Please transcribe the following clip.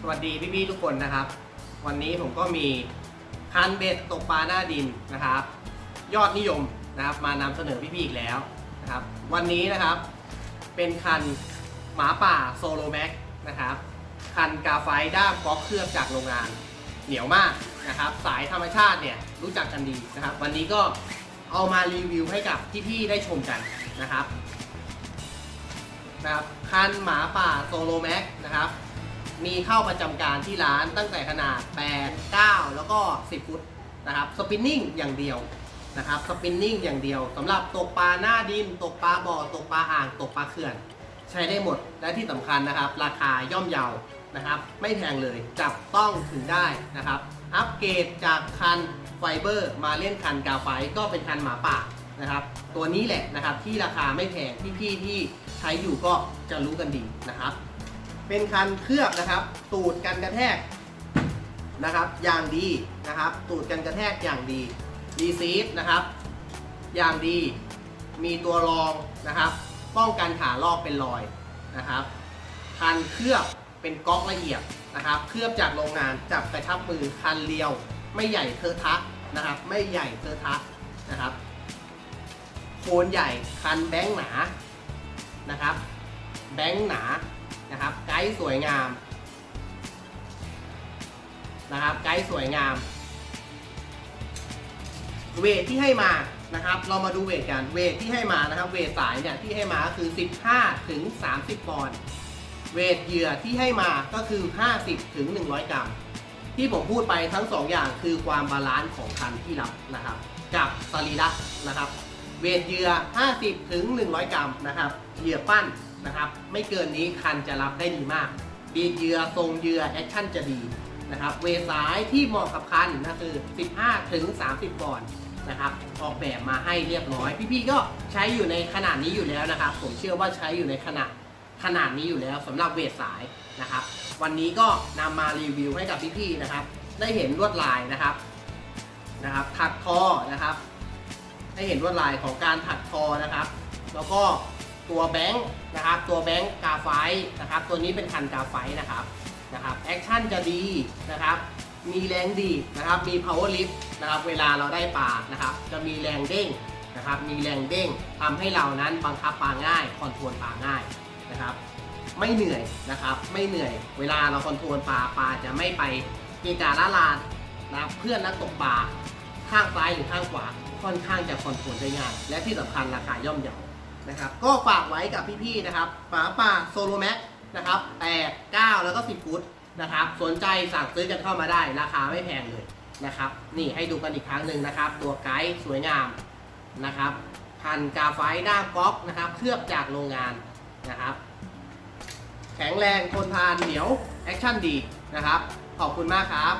สวัสดีพี่ๆทุกคนนะครับ วันนี้ผมก็มีคันเบ็ดตกปลาหน้าดินนะครับ ยอดนิยมนะครับ มานำเสนอพี่ๆอีกแล้วนะครับ วันนี้นะครับ เป็นคันหมาป่าโซโลแม็กนะครับคันกาไฟด้ามก๊อกเคลือบจากโรงงาน เหนียวมากนะครับ สายธรรมชาติเนี่ยรู้จักกันดีนะครับ วันนี้ก็เอามารีวิวให้กับพี่ๆได้ชมกันนะครับ นะครับคันหมาป่าโซโลแม็กนะครับ มีเข้าประจำการที่ร้านตั้งแต่ขนาด 8 9 แล้วก็ 10 ฟุตนะครับสปินนิ่งอย่างเดียวนะครับสปินนิ่งอย่างเดียวสำหรับตกปลาหน้าดิน ตกปลาบ่อตกปลาอ่างตกปลาเขื่อน ใช้ได้หมดและที่สำคัญนะครับ ราคาย่อมเยานะครับ ไม่แพงเลยจับต้องถึงได้นะครับ อัปเกรดจากคันไฟเบอร์มาเล่นคันกาไฟก็เป็นคันหมาป่า นะครับ ตัวนี้แหละนะครับที่ราคาไม่แพงพี่ๆที่ใช้อยู่ก็จะรู้กันดีนะครับ เป็นคันเคลือบนะครับ ตูดกันกระแทกนะครับ อย่างดีนะครับ ตูดกันกระแทกอย่างดีรีซีฟนะครับ อย่างดี มีตัวรองนะครับ ป้องกันขาลอกเป็นรอยนะครับ คันเคลือบเป็นก๊อกละเอียดนะครับ เคลือบจากโรงงานจับกระชับมือคันเรียว ไม่ใหญ่เทอะทะนะครับ ไม่ใหญ่เทอะทะนะครับ โคนใหญ่คันแบงค์หนานะครับ แบงค์หนานะครับ ไกด์สวยงามนะครับ ไกด์สวยงาม เวทที่ให้มานะครับ เรามาดูเวทกัน เวทที่ให้มานะครับ เวทสายเนี่ยที่ให้มาก็คือ 15 ถึง 30 ปอนด์ เวทเหยื่อที่ให้มาก็คือ 50 ถึง 100 กรัม ที่ผมพูดไปทั้ง 2 อย่างคือความบาลานซ์ของคันที่รับนะครับ กับสรีระนะครับ เวทเหยื่อ 50 ถึง 100 กรัมนะครับเหยื่อปั้นนะครับไม่เกินนี้คันจะรับได้ดีมากดีดเหยื่อทรงเหยื่อแอคชั่นจะดีนะครับเวสายที่เหมาะกับคันนะคือ 15 ถึง 30ปอนด์นะครับออกแบบมาให้เรียบร้อย พี่ๆก็ใช้อยู่ในขนาดนี้อยู่แล้วนะครับ ผมเชื่อว่าใช้อยู่ในขนาดขนาดนี้อยู่แล้วสำหรับเวทสายนะครับ วันนี้ก็นำมารีวิวให้กับพี่ๆนะครับ ได้เห็นลวดลายนะครับนะครับถักทอนะครับ ให้เห็นลวดลายของการถักทอนะครับ แล้วก็ตัวแบงค์นะครับตัวแบงค์กาไฟนะครับ ตัวนี้เป็นคันกาไฟนะครับนะครับแอคชั่นจะดีนะครับ มีแรงดีนะครับ มี power lift นะครับ เวลาเราได้ปลานะครับ จะมีแรงเด้งนะครับ มีแรงเด้งทำให้เรานั้นบังคับปลาง่ายคอนโทรลปลาง่ายนะครับ ไม่เหนื่อยนะครับ ไม่เหนื่อย เวลาเราคอนโทรลปลาปลาจะไม่ไปเกะกาละลานนะเพื่อนนักตกปลาข้างซ้ายหรือข้างขวา ค่อนข้างจะคอนโทรลได้ง่ายและที่สำคัญราคาย่อมเยานะครับก็ฝากไว้กับพี่ๆนะครับฝาป่าโซโลแม็กนะครับ8 9แล้วก็10ฟุตนะครับสนใจสั่งซื้อกันเข้ามาได้ ราคาไม่แพงเลยนะครับนี่ให้ดูกันอีกครั้งหนึ่งนะครับ ตัวไกด์สวยงามนะครับพันกาไฟด้าก๊อกนะครับเคลือบจากโรงงานนะครับ แข็งแรงทนทานเหนียว แอคชั่นดีนะครับ ขอบคุณมากครับ